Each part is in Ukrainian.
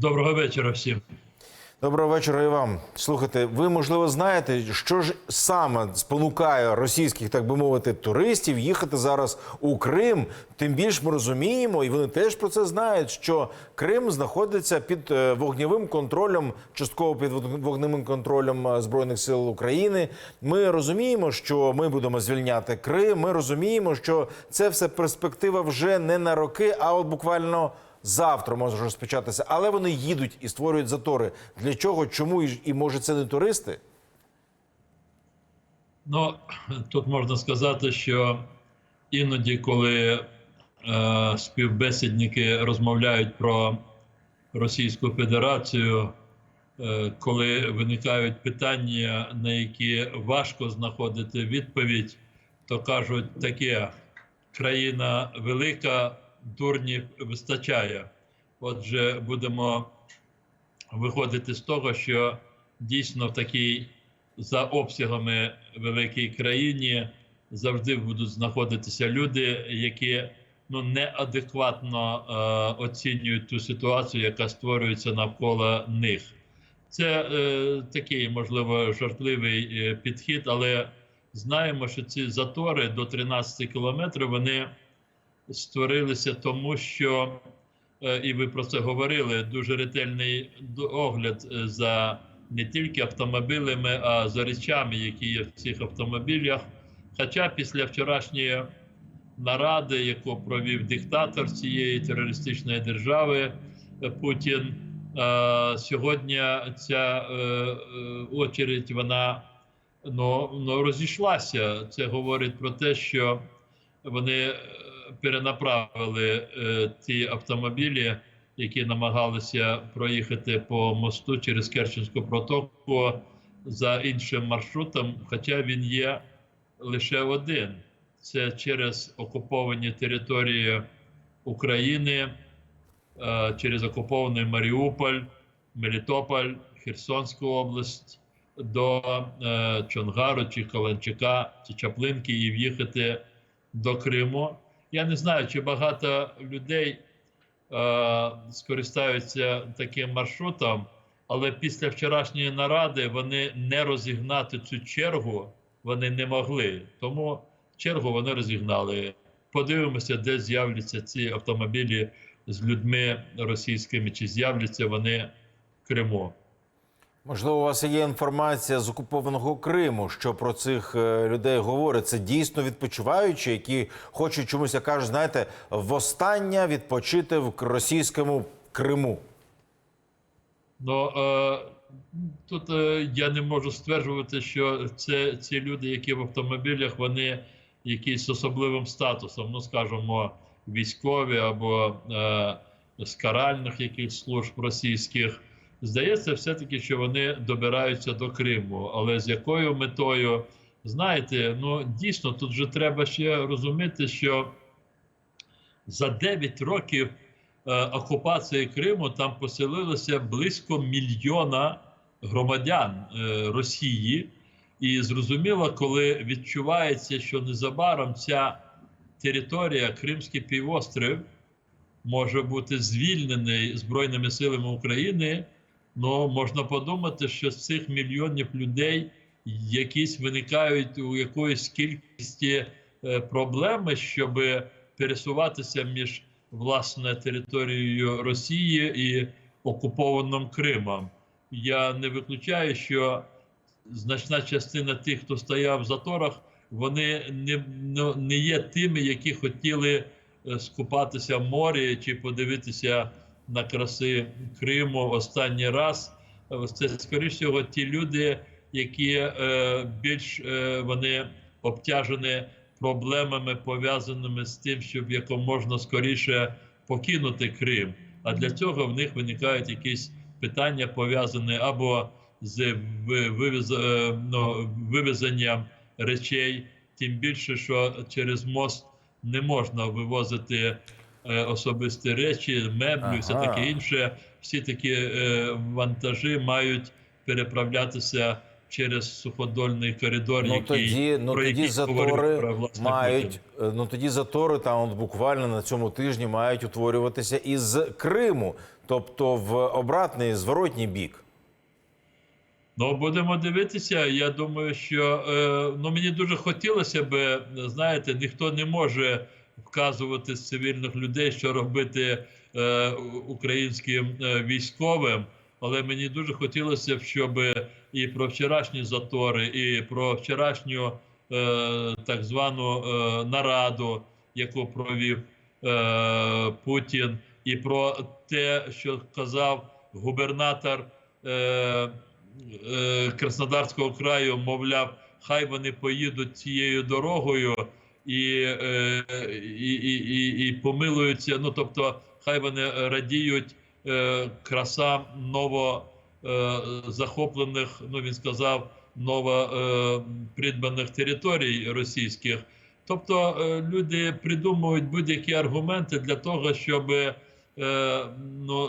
Доброго вечора всім. Доброго вечора і вам. Слухайте, ви можливо знаєте, що ж саме спонукає російських, так би мовити, туристів їхати зараз у Крим. Тим більш ми розуміємо, і вони теж про це знають, що Крим знаходиться під е, вогневим контролем, частково під вогневим контролем е, збройних сил України. Ми розуміємо, що ми будемо звільняти Крим. Ми розуміємо, що це все перспектива вже не на роки, а от буквально. Завтра може розпочатися, але вони їдуть і створюють затори. Для чого? Чому і, може це не туристи? Ну тут можна сказати, що іноді, коли е, співбесідники розмовляють про Російську Федерацію, е, коли виникають питання, на які важко знаходити відповідь, то кажуть таке: країна велика, дурнів вистачає. Отже, будемо виходити з того, що дійсно в такій за обсягами великій країні завжди будуть знаходитися люди, які ну неадекватно е, оцінюють ту ситуацію, яка створюється навколо них. Це е, такий, можливо, жартливий е, підхід, але знаємо, що ці затори до 13 кілометрів вони створилися тому, що е, і ви про це говорили. Дуже ретельний огляд е, за не тільки автомобілями, а за речами, які є в цих автомобілях. Хоча після вчорашньої наради, яку провів диктатор цієї терористичної держави е, Путін, сьогодні ця очередь вона ну, ну, розійшлася. Це говорить про те, що вони перенаправили е, ті автомобілі, які намагалися проїхати по мосту через Керченську протоку за іншим маршрутом, хоча він є лише один. Це через окуповані території України, е, через окупований Маріуполь, Мелітополь, Херсонську область до е, Чонгару чи Каланчака чи Чаплинки і в'їхати до Криму. Я не знаю, чи багато людей е, скористаються таким маршрутом, але після вчорашньої наради вони не розігнати цю чергу вони не могли. Тому чергу вони розігнали. Подивимося, де з'являться ці автомобілі з людьми російськими, чи з'являться вони в Криму. Можливо, у вас є інформація з окупованого Криму, що про цих е, людей говорять. Це дійсно відпочиваючі, які хочуть чомусь, я кажу, знаєте, востаннє відпочити в російському Криму. Ну е, тут е, я не можу стверджувати, що це ці люди, які в автомобілях, вони якісь особливим статусом, ну скажімо, військові або е, з каральних якихось служб російських. Здається, все-таки, що вони добираються до Криму. Але з якою метою, знаєте, ну дійсно тут же треба ще розуміти, що за 9 років е, окупації Криму там поселилося близько мільйона громадян е, Росії. І зрозуміло, коли відчувається, що незабаром ця територія, Кримський півострів, може бути звільнений Збройними силами України. Ну, можна подумати, що з цих мільйонів людей якісь виникають у якоїсь кількості е, проблеми, щоб пересуватися між власне територією Росії і окупованим Кримом. Я не виключаю, що значна частина тих, хто стояв в заторах, вони не, ну, не є тими, які хотіли е, скупатися в морі чи подивитися на краси Криму останній раз. Це скоріш всього ті люди, які е, більш е, вони обтяжені проблемами, пов'язаними з тим, щоб якомога скоріше покинути Крим. А для цього в них виникають якісь питання, пов'язані або з вивез, е, ну, вивезенням речей, тим більше, що через мост не можна вивозити особисті речі, меблі, Ага. все таке інше. Всі такі е, вантажі мають переправлятися через суходольний коридор, Ну який тоді, ну про тоді який про затори власне мають. Путін. е, Ну тоді затори там от буквально на цьому тижні мають утворюватися із Криму, тобто в обратний зворотній бік. Ну, будемо дивитися. Я думаю, що е, ну мені дуже хотілося би, знаєте, ніхто не може вказувати з цивільних людей, що робити е, українським е, військовим. Але мені дуже хотілося б, щоб і про вчорашні затори, і про вчорашню е, так звану е, нараду, яку провів е, Путін, і про те, що казав губернатор. Е, е, Краснодарського краю, мовляв, хай вони поїдуть цією дорогою і, е, і, і, і, і помилуються. Ну тобто, хай вони радіють е, красам ново е, ну він сказав, ново е, придбаних територій російських. Тобто люди придумують будь-які аргументи для того, щоб ну,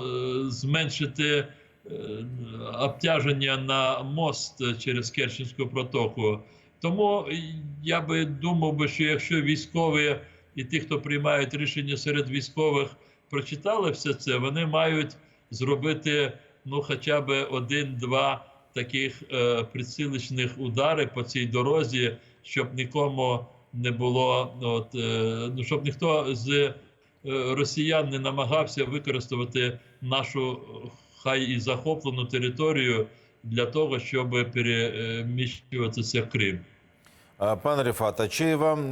зменшити обтяження на мост через Керченську протоку. Тому я би думав би, що якщо військові і ті, хто приймають рішення серед військових, прочитали все це, вони мають зробити ну, хоча б один-два таких е, прицілочних удари по цій дорозі, щоб нікому не було, от, е, ну, щоб ніхто з е, росіян не намагався використати нашу е, хай і захоплену територію для того, щоб переміщуватися Крим. Пане Ріфат, а чи вам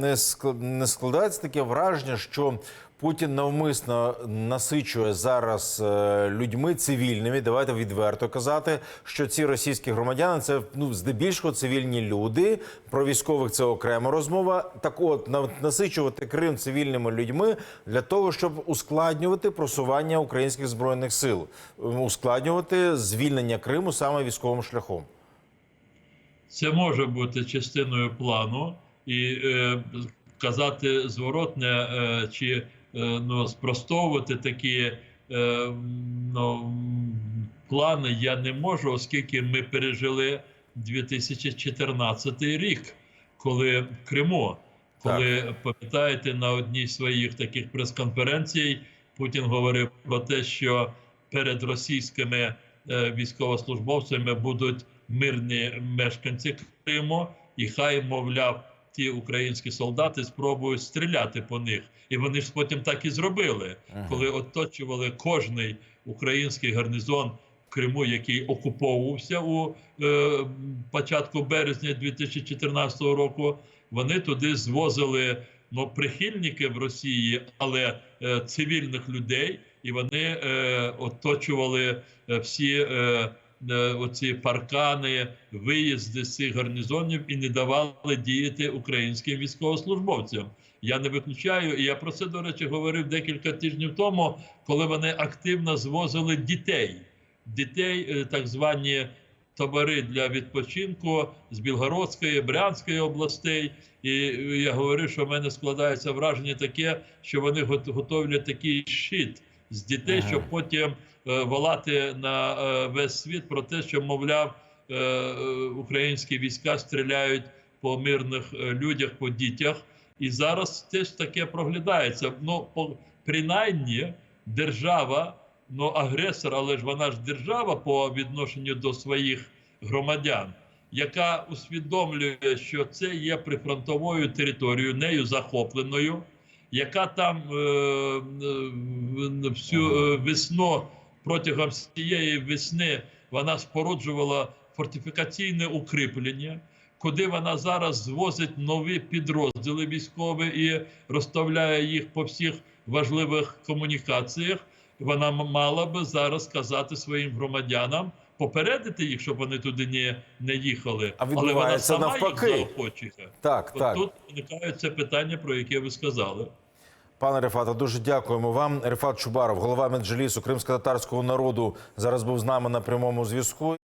не складається таке враження, що Путін навмисно насичує зараз е, людьми цивільними? Давайте відверто казати, що ці російські громадяни це ну здебільшого цивільні люди. Про військових це окрема розмова. Так, от на- насичувати Крим цивільними людьми для того, щоб ускладнювати просування українських збройних сил, ускладнювати звільнення Криму саме військовим шляхом. Це може бути частиною плану і е, казати зворотне е, чи ну, спростовувати такі е, ну, плани я не можу, оскільки ми пережили 2014 рік, коли в Криму, коли пам'ятаєте, на одній з своїх таких прес-конференцій Путін говорив про те, що перед російськими е, військовослужбовцями будуть мирні мешканці Криму, і хай, мовляв, ті українські солдати спробують стріляти по них. І вони ж потім так і зробили, коли оточували кожний український гарнізон в Криму, який окуповувався у е, початку березня 2014 року. Вони туди звозили ну, прихильників Росії, але е, цивільних людей, і вони е, оточували е, всі. Е, е, оці паркани, виїзди з цих гарнізонів і не давали діяти українським військовослужбовцям. Я не виключаю, і я про це, до речі, говорив декілька тижнів тому, коли вони активно звозили дітей, дітей, е, так звані табори для відпочинку з Білгородської, Брянської областей. І я говорив, що в мене складається враження таке, що вони гот- готовлять такий щит з дітей, щоб потім е, волати на е, весь світ про те, що, мовляв, е, українські війська стріляють по мирних людях, по дітях. І зараз теж таке проглядається. Ну, по, принаймні, держава, ну агресор, але ж вона ж держава по відношенню до своїх громадян, яка усвідомлює, що це є прифронтовою територією, нею захопленою, яка там е, всю е, весну протягом всієї весни вона споруджувала фортифікаційне укріплення, куди вона зараз звозить нові підрозділи військові і розставляє їх по всіх важливих комунікаціях. Вона мала би зараз сказати своїм громадянам, попередити їх, щоб вони туди не, не їхали. А Але вона сама навпаки. їх заохочує. Так, От так. тут виникає це питання, про яке ви сказали. Пане Рефата, дуже дякуємо вам. Рефат Чубаров, голова меджлісу кримсько-татарського народу, зараз був з нами на прямому зв'язку.